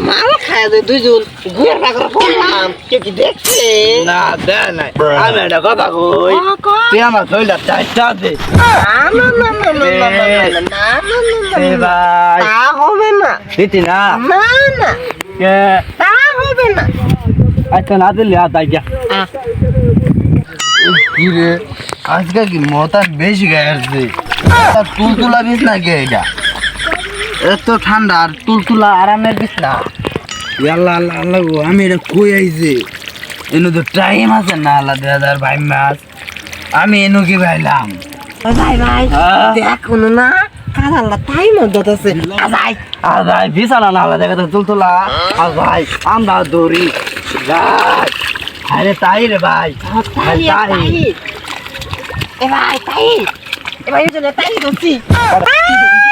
মাল খায় দুইজন কেউ কি দেখছে না দে নাই আমি একটা কথা কই তুই আমার শরীরটা চাইটা দে না না না না না না না না না না এ না ভাই তা হবে না দিতি না না না কে তা হবে না আচ্ছা না দিলে আর তাই গিয়া আহ, কি আজকে কি মতার বেশি গায়ে তুলতুলা বিছ না কে এটা এত ঠান্ডা আর তুলতুলা আরামের বিছনা। আল্লাহ আল্লাহ আল্লাহ আমি এটা কই আইছি? এনু তো টাইম আছে না আল্লাহ দুই হাজার ভাই মাস আমি এনু কি ভাইলাম? ভাই ভাই হ্যাঁ? দেখুন না? ভাই। তাই তাই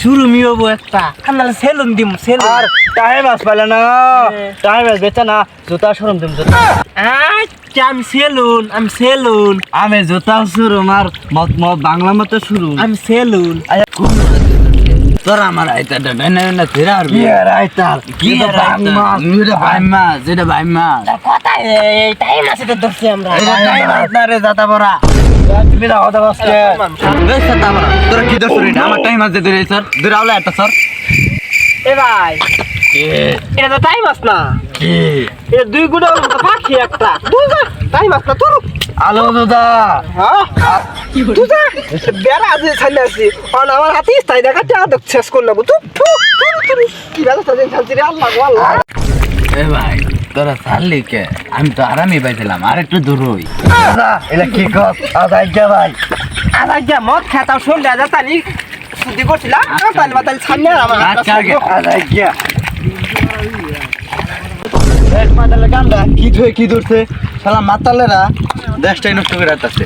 হব একটা। সেলুন দিম সেলুন। আর টাইম পাইলে না। টাইম বেচে না জুতা শোরুম দিম জুতা। আচ্ছা আমি সেলুন আমি সেলুন। আমি জুতা শোরুম আর মত মত বাংলা মতো শোরুম আমি সেলুন। তোর আমার আইতা না তেরা আর বিয়ে আইতার কি এটা আর বাং আইতা? মাছ এটা বাই মাছ এটা বাই মাছ কথা টাইম আছে তো আমরা। টাইম বড়া? তুমি রাও দা বসকে বেশ জাতা বড়া তোরা কি দছ রে আমার টাইম আছে দে স্যার দূর আওলা একটা স্যার এ ভাই এটা তো টাইম আস না কি এটা দুই গুণা তো পাখি একটা তুই যা টাইম আস না তোর আলো দাদা হ্যাঁ তুই যা বেড়া আছে ছাড়লে আসি আর আমার হাতে তাই দেখা তে আদক শেষ করে নেব তুই থু, থু, থু, থু। কি বেলা সাজিন ছাড়ছি রে আল্লাহ আল্লাহ এ ভাই তোরা ছাড়লি কে? আমি তো আরামই পাইছিলাম আর একটু দূর হই দাদা এটা কি কর আদাই ভাই? আর আজ্ঞা মদ খেতাম শুনলে যা তানি শুদ্ধি করছিলাম তাহলে বাতাল ছাড়লে আমার আচ্ছা গে ছাড়বো। আদাই গে এক মাতালে গান্ডা কি ধুয়ে কি ধরছে? শালা মাতালেরা দেশটাই নষ্ট করে রাখতেছে।